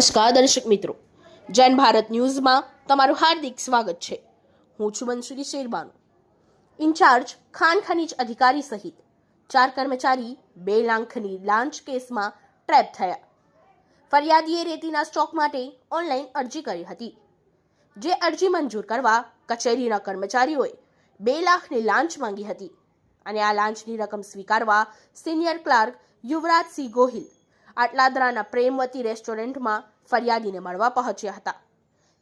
નમસ્કાર દર્શક મિત્રો. જૈન ભારત ન્યૂઝમાં તમારું હાર્દિક સ્વાગત છે. હું છું મનસુરી શેરબાનુ. ઇન્ચાર્જ ખાન ખનીજ અધિકારી સહિત ચાર કર્મચારી બે લાખની લાંચ કેસમાં ટ્રેપ થયા. ફરિયાદીએ રેતીના સ્ટોક માટે ઓનલાઈન અરજી કરી હતી. જે અરજી મંજૂર કરવા કચેરીના કર્મચારીઓએ બે લાખની લાંચ માંગી હતી અને આ લાંચની રકમ સ્વીકારવા સિનિયર ક્લાર્ક યુવરાજસિંહ ગોહિલ આટલાદરાના પ્રેમવતી રેસ્ટોરન્ટમાં ફરિયાદીને મળવા પહોંચ્યા હતા.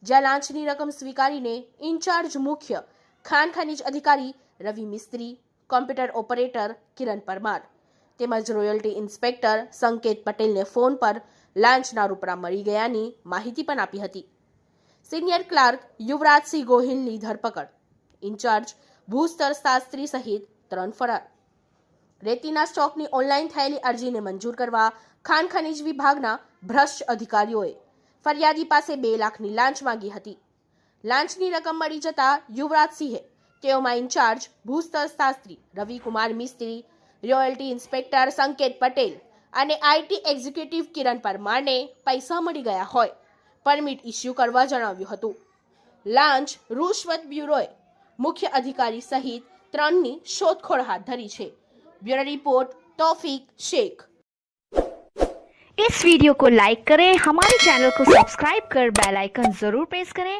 જ્યાં લાંચની રકમ સ્વીકારીને ઇન્ચાર્જ મુખ્ય ખાન ખનીજ અધિકારી, રવિ મિસ્ત્રી, કોમ્પ્યુટર ઓપરેટર કિરણ પરમાર તેમજ રોયલ્ટી ઇન્સ્પેક્ટર સંકેત પટેલને ફોન પર લાંચના રૂપડા મળી ગયાની માહિતી પણ આપી હતી. સિનિયર ક્લાર્ક યુવરાજસિંહ ગોહિલની ધરપકડ. ઇન્ચાર્જ ભૂસ્તર શાસ્ત્રી સહિત ત્રણ ફરાર. રેતીના સ્ટોકની ઓનલાઈન થયેલી અરજીને મંજૂર કરવા ખાન ખનીજ વિભાગના ભ્રષ્ટ અધિકારીઓએ ફરિયાદી પાસે બે લાખની લાંચ માંગી હતી. લાંચની રકમ મળી જતા યુવરાજસિંહે તેઓમાં ઇન્ચાર્જ ભૂસ્તર શાસ્ત્રી રવિકુમાર મિસ્ત્રી, રોયલ્ટી ઇન્સ્પેક્ટર સંકેત પટેલ અને આઈટી એક્ઝિક્યુટિવ કિરણ પરમારને પૈસા મળી ગયા હોય, પરમિટ ઇસ્યુ કરવા જણાવ્યું હતું. લાંચ રૂશ્વત બ્યુરોએ મુખ્ય અધિકારી સહિત ત્રણની શોધખોળ હાથ ધરી છે. ब्यूरो रिपोर्ट तौफीक शेख इस वीडियो को लाइक करें हमारे चैनल को सब्सक्राइब कर बेल आइकन जरूर प्रेस करें